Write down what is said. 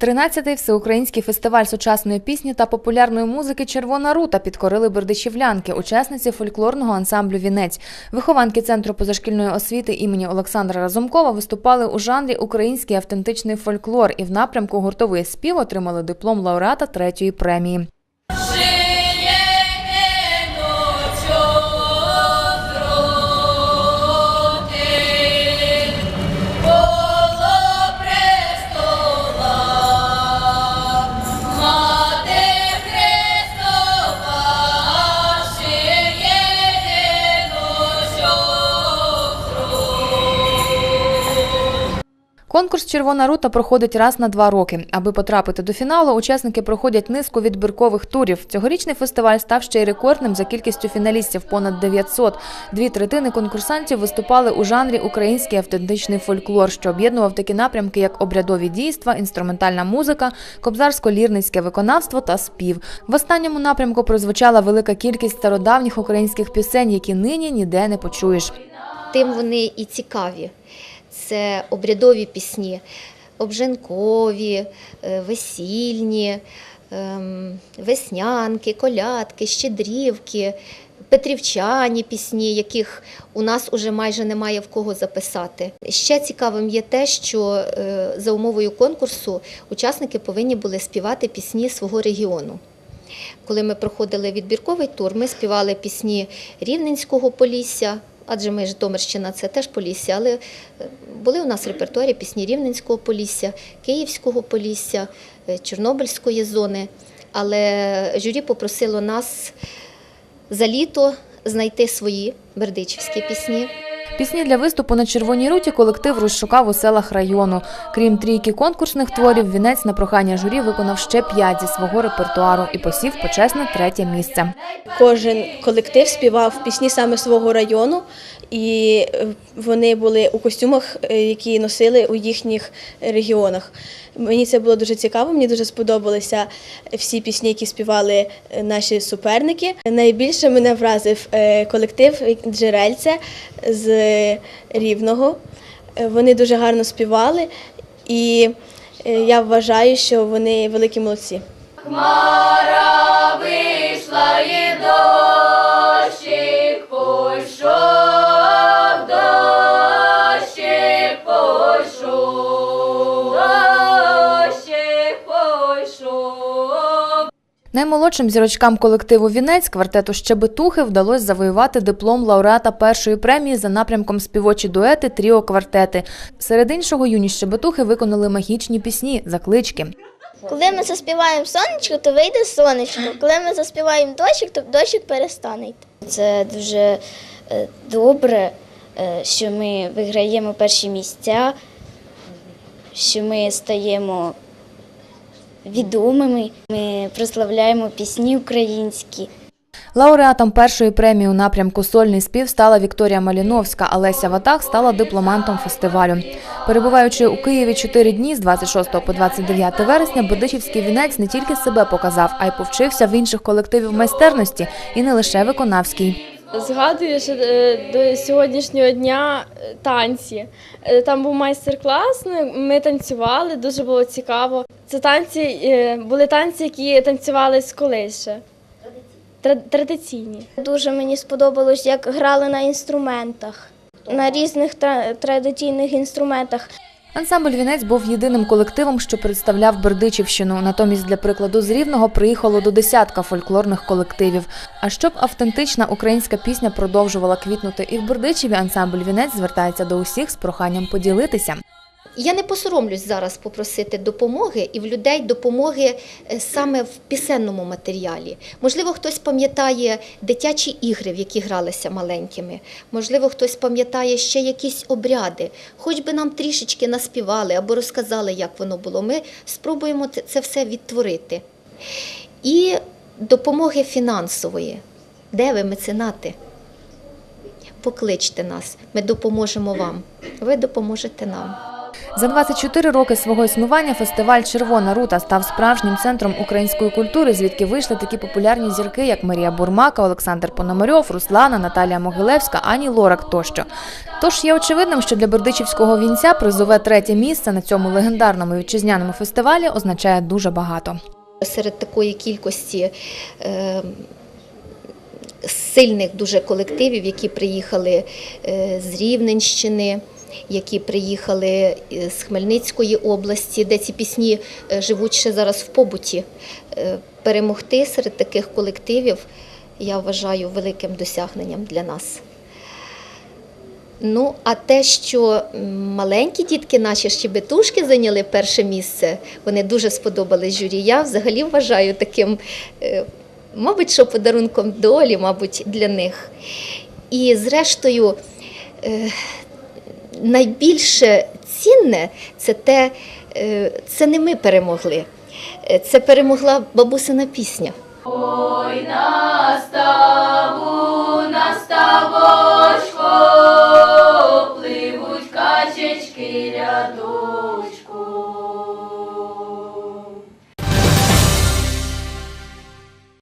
13-й всеукраїнський фестиваль сучасної пісні та популярної музики Червона рута підкорили бердичівлянки, учасниці фольклорного ансамблю Вінець. Вихованки центру позашкільної освіти імені Олександра Разумкова виступали у жанрі Український автентичний фольклор і в напрямку гуртовий спів отримали диплом лауреата третьої премії. Конкурс Червона рута проходить раз на два роки. Аби потрапити до фіналу, учасники проходять низку відбіркових турів. Цьогорічний фестиваль став ще й рекордним за кількістю фіналістів понад 900. Дві третини конкурсантів виступали у жанрі український автентичний фольклор, що об'єднував такі напрямки, як обрядові дійства, інструментальна музика, кобзарсько-лірницьке виконавство та спів. В останньому напрямку прозвучала велика кількість стародавніх українських пісень, які нині ніде не почуєш. Тим вони і цікаві. Це обрядові пісні, обженкові, е, весільні, ем, веснянки, колядки, щедрівки, петрівчані пісні, яких у нас уже майже немає в кого записати. Ще цікавим є те, що е, за умовою конкурсу учасники повинні були співати пісні свого регіону. Коли ми проходили відбірковий тур, ми співали пісні Рівненського Полісся, адже ми Житомирщина це теж Полісся, але е, були у нас репертуарі пісні Рівненського Полісся, Київського Полісся, е, Чорнобильської зони. Але журі попросило нас за літо знайти свої бердичівські пісні. Пісні для виступу на червоній руті колектив розшукав у селах району. Крім трійки конкурсних творів, вінець на прохання журі виконав ще п'ять зі свого репертуару і посів почесне третє місце. Кожен колектив співав пісні саме свого району, і е, вони були у костюмах, е, які носили у їхніх регіонах. Мені це було дуже цікаво. Мені дуже сподобалися всі пісні, які співали е, наші суперники. Найбільше мене вразив колектив Джерельце з Рівного. Вони дуже гарно співали, і я вважаю, що вони великі молодці. Наймолодшим зірочкам колективу Вінець квартету Щебетухи вдалося завоювати диплом лауреата першої премії за напрямком співочі дуети Тріо квартети. Серед іншого юні Щебетухи виконали магічні пісні, заклички. Коли ми заспіваємо сонечко, то вийде сонечко. Коли ми заспіваємо дощик, то дощик перестане йти. Це дуже е, добре, е, що ми виграємо перші місця, що ми стаємо відомими, ми прославляємо пісні українські. Лауреатом першої премії у напрямку Сольний спів стала Вікторія Маліновська, а Леся Ватах стала дипломантом фестивалю. Перебуваючи у Києві чотири дні з 26 по 29 вересня, Бердичівський вінець не тільки себе показав, а й повчився в інших колективів майстерності і не лише виконавській. Згадую, що е, до сьогоднішнього дня е, танці. Е, Там був майстер-клас, ну, ми танцювали, дуже було цікаво. Це танці е, були танці, які танцювались колись ще. Традиційні. Дуже мені сподобалось, як грали на інструментах, на різних традиційних інструментах. Ансамбль Вінець був єдиним колективом, що представляв Бердичівщину. Натомість, для прикладу, з Рівного приїхало до десятка фольклорних колективів. А щоб автентична українська пісня продовжувала квітнути і в Бердичеві, ансамбль Вінець звертається до усіх з проханням поділитися. Я не посоромлюсь зараз попросити допомоги і в людей допомоги е, саме в пісенному матеріалі. Можливо, хтось пам'ятає дитячі ігри, в які гралися маленькими. Можливо, хтось пам'ятає ще якісь обряди. Хоч би нам трішечки наспівали або розказали, як воно було. Ми спробуємо це- це все відтворити. І допомоги фінансової. Де ви меценати? Покличте нас, ми допоможемо вам. Ви допоможете нам. За 24 роки свого існування фестиваль Червона рута став справжнім центром української культури, звідки вийшли такі популярні зірки, як Марія Бурмака, Олександр Пономарьов, Руслана, Наталія Могилевська, Ані Лорак тощо. Тож є очевидним, що для Бердичівського вінця призове третє місце на цьому легендарному вітчизняному фестивалі означає дуже багато. серед такої кількості е, сильних дуже колективів, які приїхали е, з Рівненщини, які приїхали е, з Хмельницької області, де ці пісні е, живуть ще зараз в побуті. Е, Перемогти серед таких колективів я вважаю великим досягненням для нас. Ну, а те, що маленькі дітки наші щебетушки зайняли перше місце, вони дуже сподобались журі. Я взагалі вважаю таким, мабуть, що подарунком долі, мабуть, для них. І зрештою, найбільше цінне це те, е, це не ми перемогли, е, це перемогла бабусина пісня. Ой, наставу, наставочко,